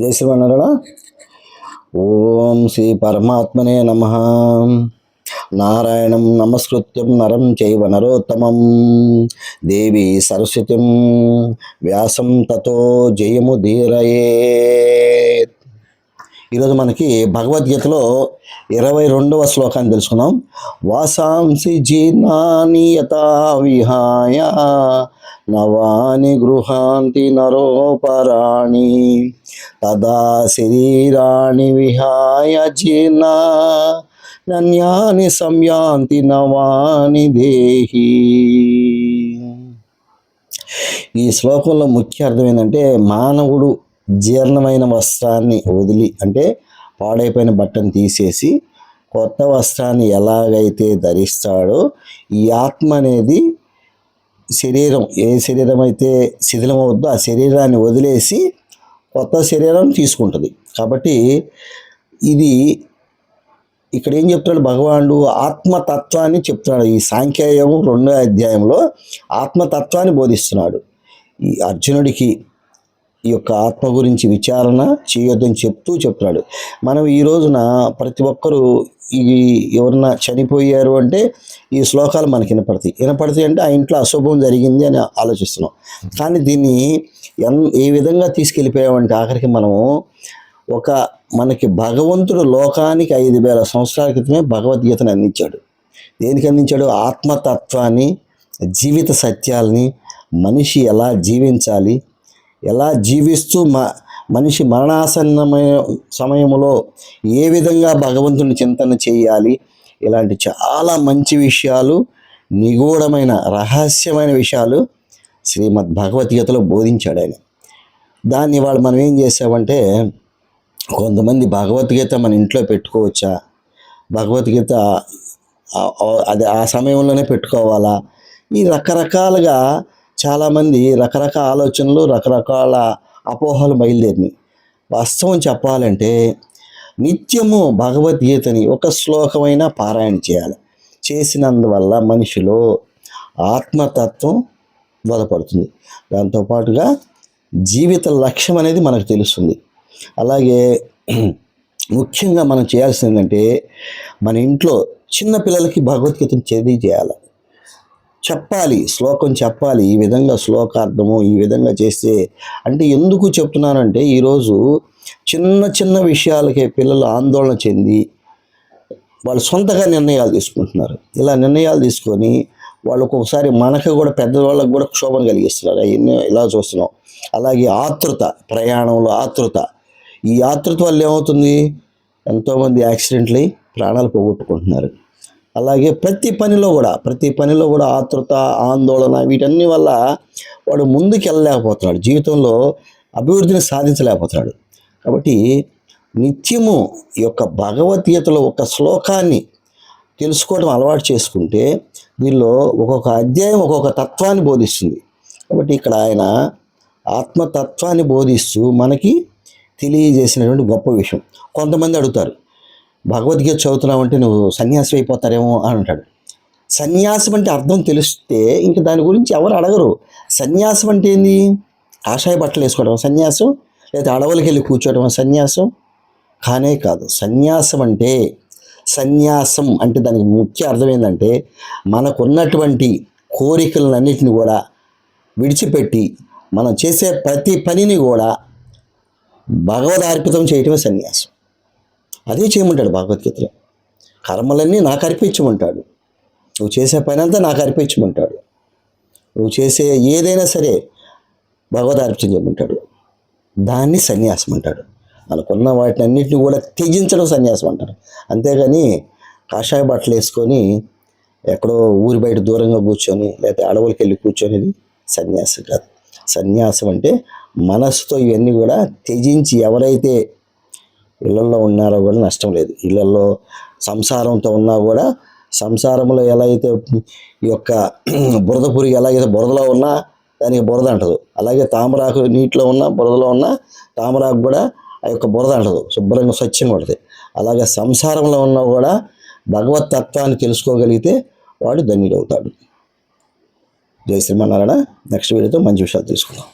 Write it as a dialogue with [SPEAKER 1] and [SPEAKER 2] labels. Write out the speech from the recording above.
[SPEAKER 1] జై ఓం శ్రీ పరమాత్మనే నమ. నారాయణం నమస్కృత్యం నరం చైవ నరోత్తమం. దేవి సరస్వతిం వ్యాసం తతో జయము ధీరయే ఈరోజు మనకి భగవద్గీతలో ఇరవై రెండవ శ్లోకాన్ని తెలుసుకున్నాం వాసాంసి జీర్ణాని యథా విహాయ నవాని గృహాంతి నరోపరాణి తదా శరీరాణి విహాయ జీర్ణ నన్యాని సంయాంతి నవాని దేహి. ఈ శ్లోకంలో ముఖ్య అర్థం ఏంటంటే మానవుడు జీర్ణమైన వస్త్రాన్ని వదిలి అంటే పాడైపోయిన బట్టను తీసేసి కొత్త వస్త్రాన్ని ఎలాగైతే ధరిస్తాడో ఈ ఆత్మ అనేది శరీరం ఏ శరీరం అయితే శిథిలమవుద్దో ఆ శరీరాన్ని వదిలేసి కొత్త శరీరం తీసుకుంటుంది. కాబట్టి ఇది ఇక్కడ ఏం చెప్తున్నాడు భగవానుడు? ఆత్మతత్వాన్ని చెప్తున్నాడు. ఈ సాంఖ్యయోగం రెండో అధ్యాయంలో ఆత్మతత్వాన్ని బోధిస్తున్నాడు. ఈ అర్జునుడికి ఈ యొక్క ఆత్మ గురించి విచారణ చేయొద్దని చెప్తూ చెప్తున్నాడు. మనం ఈ రోజున ప్రతి ఒక్కరూ ఈ ఎవరన్నా చనిపోయారు అంటే ఈ శ్లోకాలు మనకి వినపడతాయి. వినపడతాయి అంటే ఆ ఇంట్లో అశుభం జరిగింది అని ఆలోచిస్తున్నాం. కానీ దీన్ని ఎన్ ఏ విధంగా తీసుకెళ్ళిపోయామంటే ఆఖరికి మనము ఒక మనకి భగవంతుడు లోకానికి ఐదు వేల సంవత్సరాల క్రితమే భగవద్గీతను అందించాడు. దేనికి అందించాడు? ఆత్మతత్వాన్ని జీవిత సత్యాల్ని మనిషి ఎలా జీవించాలి ఎలా జీవిస్తూ మ మనిషి మరణాసన్నమైన సమయంలో ఏ విధంగా భగవంతుని చింతన చేయాలి? ఇలాంటి చాలా మంచి విషయాలు నిగూఢమైన రహస్యమైన విషయాలు శ్రీమద్ భగవద్గీతలో బోధించాడు ఆయన. దాన్ని వాళ్ళు మనం ఏం చేసామంటే కొంతమంది భగవద్గీత మన ఇంట్లో పెట్టుకోవచ్చా? భగవద్గీత ఆ- అది ఆ సమయంలోనే పెట్టుకోవాలా? ఈ రకరకాలుగా చాలామంది రకరకాల ఆలోచనలు రకరకాల అపోహలు బయలుదేరినాయి. వాస్తవం చెప్పాలంటే నిత్యము భగవద్గీతని ఒక శ్లోకమైన పారాయణ చేయాలి. చేసినందువల్ల మనిషిలో ఆత్మతత్వం బలపడుతుంది. దాంతోపాటుగా జీవిత లక్ష్యం అనేది మనకు తెలుస్తుంది. అలాగే ముఖ్యంగా మనం చేయాల్సింది ఏంటంటే మన ఇంట్లో చిన్న పిల్లలకి భగవద్గీతను చదివి చేయాలి చెప్పాలి శ్లోకం చెప్పాలి ఈ విధంగా శ్లోకార్థము ఈ విధంగా చేస్తే అంటే ఎందుకు చెప్తున్నానంటే ఈరోజు చిన్న చిన్న విషయాలకే పిల్లలు ఆందోళన చెంది వాళ్ళు సొంతగా నిర్ణయాలు తీసుకుంటున్నారు. ఇలా నిర్ణయాలు తీసుకొని వాళ్ళు ఒక్కొక్కసారి మనకు కూడా పెద్దవాళ్ళకు కూడా క్షోభను కలిగిస్తున్నారు. అవన్నీ ఇలా చూస్తున్నాం. అలాగే ఆతృత ప్రయాణంలో ఆతృత. ఈ ఆతృత వల్ల ఏమవుతుంది? ఎంతోమంది యాక్సిడెంట్లు అయి ప్రాణాలు పోగొట్టుకుంటున్నారు. అలాగే ప్రతి పనిలో కూడా ప్రతి పనిలో కూడా ఆతృత ఆందోళన వీటన్ని వల్ల వాడు ముందుకు వెళ్ళలేకపోతున్నాడు జీవితంలో అభివృద్ధిని సాధించలేకపోతున్నాడు. కాబట్టి నిత్యము ఈ యొక్క భగవద్గీతలో ఒక శ్లోకాన్ని తెలుసుకోవడం అలవాటు చేసుకుంటే దీనిలో ఒక్కొక్క అధ్యాయం ఒక్కొక్క తత్వాన్ని బోధిస్తుంది. కాబట్టి ఇక్కడ ఆయన ఆత్మతత్వాన్ని బోధిస్తూ మనకి తెలియజేసినటువంటి గొప్ప విషయం. కొంతమంది అడుగుతారు భగవద్గీత చదువుతున్నావంటే నువ్వు సన్యాసి అయిపోతారేమో అని అంటాడు. సన్యాసం అంటే అర్థం తెలిస్తే ఇంక దాని గురించి ఎవరు అడగరు. సన్యాసం అంటే ఏంది? కాషాయ బట్టలు వేసుకోవడం సన్యాసం? లేదా అడవులకి వెళ్ళి కూర్చోవడం సన్యాసం? కానే కాదు. సన్యాసం అంటే సన్యాసం అంటే దానికి ముఖ్య అర్థం ఏంటంటే మనకున్నటువంటి కోరికలన్నిటిని కూడా విడిచిపెట్టి మనం చేసే ప్రతి పనిని కూడా భగవదార్పితం చేయటమే సన్యాసం. అదే చేయమంటాడు భగవద్గీతలో. కర్మలన్నీ నాకు అర్పించమంటాడు. నువ్వు చేసే పని అంతా నాకు అర్పించమంటాడు. నువ్వు చేసే ఏదైనా సరే భగవద్ అర్పణ చేయమంటాడు. దాన్ని సన్యాసం అంటాడు. అనుకున్న వాటిని అన్నింటినీ కూడా త్యజించడం సన్యాసం అంటారు అంతేగాని కాషాయ బట్టలు వేసుకొని ఎక్కడో ఊరి బయట దూరంగా కూర్చొని లేకపోతే అడవులకి వెళ్ళి కూర్చొనేది సన్యాసం కాదు. సన్యాసం అంటే మనసుతో ఇవన్నీ కూడా త్యజించి ఎవరైతే ఇళ్ళల్లో ఉన్నారో కూడా నష్టం లేదు. ఇళ్ళల్లో సంసారంతో ఉన్నా కూడా సంసారంలో ఎలా అయితే ఈ యొక్క బురద పురుగు ఎలాగైతే బురదలో ఉన్నా దానికి బురద అంటదు. అలాగే తామరాకు నీటిలో ఉన్న బురదలో ఉన్న తామరాకు కూడా ఆ యొక్క బురద అంటదు. శుభ్రంగా స్వచ్ఛంగా ఉంటుంది. అలాగే సంసారంలో ఉన్నా కూడా భగవత్ తత్వాన్ని తెలుసుకోగలిగితే వాడు ధన్యుడవుతాడు. జై శ్రీమన్నారాయణ. నెక్స్ట్ వీడియోతో మంచి విషయాలు తీసుకుందాం.